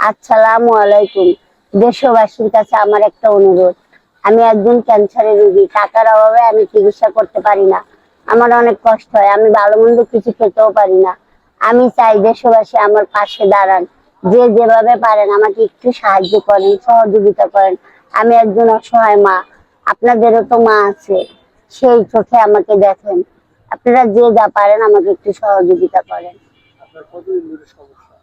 আসসালামু আলাইকুম। দেশবাসীর কাছে আমার একটা অনুরোধ। আমি একজন ক্যান্সারের রোগী। টাকার অভাবে আমি চিকিৎসা করতে পারি না। আমার অনেক কষ্ট হয়। আমি ভালো মন্দ কিছু খেতেও পারি না। আমি চাই দেশবাসী আমার পাশে দাঁড়ান। যে যেভাবে পারেন, আমাকে একটু সাহায্য করেন, সহযোগিতা করেন। আমি একজন অসহায় মা। আপনাদেরও তো মা আছে। সেই চোখে আমাকে দেখেন। আপনারা যে যা পারেন, আমাকে একটু সহযোগিতা করেন। কতদিন ধরে সমস্যা?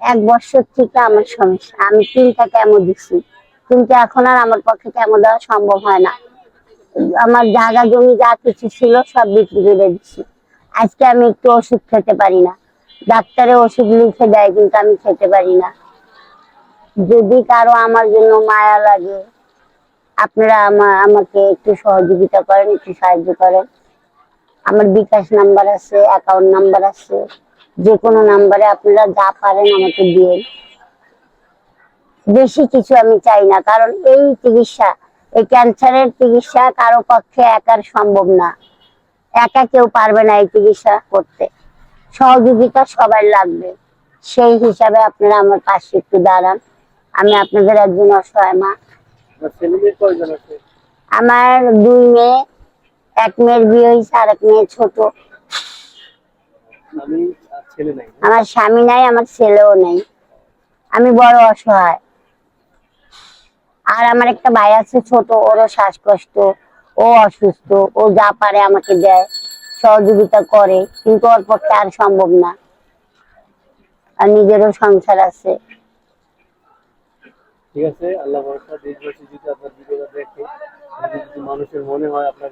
এক বছর থেকে আমার সমস্যা। আমি তিনটা কেমো দিচ্ছি কিন্তু এখন আর আমার পক্ষে কেমো দেওয়া সম্ভব হয় না। আমার জায়গা, জমি যা কিছু ছিল সব বিক্রি করে দিচ্ছি আজকে আমি একটু ওষুধ খেতে পারি না। ডাক্তারে ওষুধ লিখে দেয়, কিন্তু আমি খেতে পারি না। যদি কারও আমার জন্য মায়া লাগে, আপনারা আমার আমাকে একটু সহযোগিতা করেন, একটু সাহায্য করেন। আমার বিকাশ নাম্বার আছে, অ্যাকাউন্ট নাম্বার আছে। যে কোনো নাম্বারে আপনারা যা পারেন আমাকে দিয়ে বেশি কিছু আমি চাই না কারণ এই চিকিৎসা এই ক্যান্সারের চিকিৎসা কারও পক্ষে একার সম্ভব না। একা কেউ পারবে না এই চিকিৎসা করতে। সহযোগিতা সবার লাগবে। সেই হিসাবে আপনারা আমার পাশে একটু দাঁড়ান। আমি আপনাদের একজন অসহায় মা। আমার দুই মেয়ে এক মেয়ের বিয়ে হয়েছে আর এক মেয়ে ছোট। আমার স্বামী নাই আমার ছেলেও নেই। আমি বড় অসহায়। আর আমার একটা ভাই আছে ছোট ওরও শ্বাসকষ্ট ও অসুস্থ ও যা পারে আমাকে দেয় সহযোগিতা করে কিন্তু ওর পক্ষে আর সম্ভব না। আর নিজেরও সংসার আছে। ঠিক আছে আল্লাহ ভরসা দেশবাসী যদি আপনার ভিডিওটা দেখে যদি মানুষের মনে হয় আপনার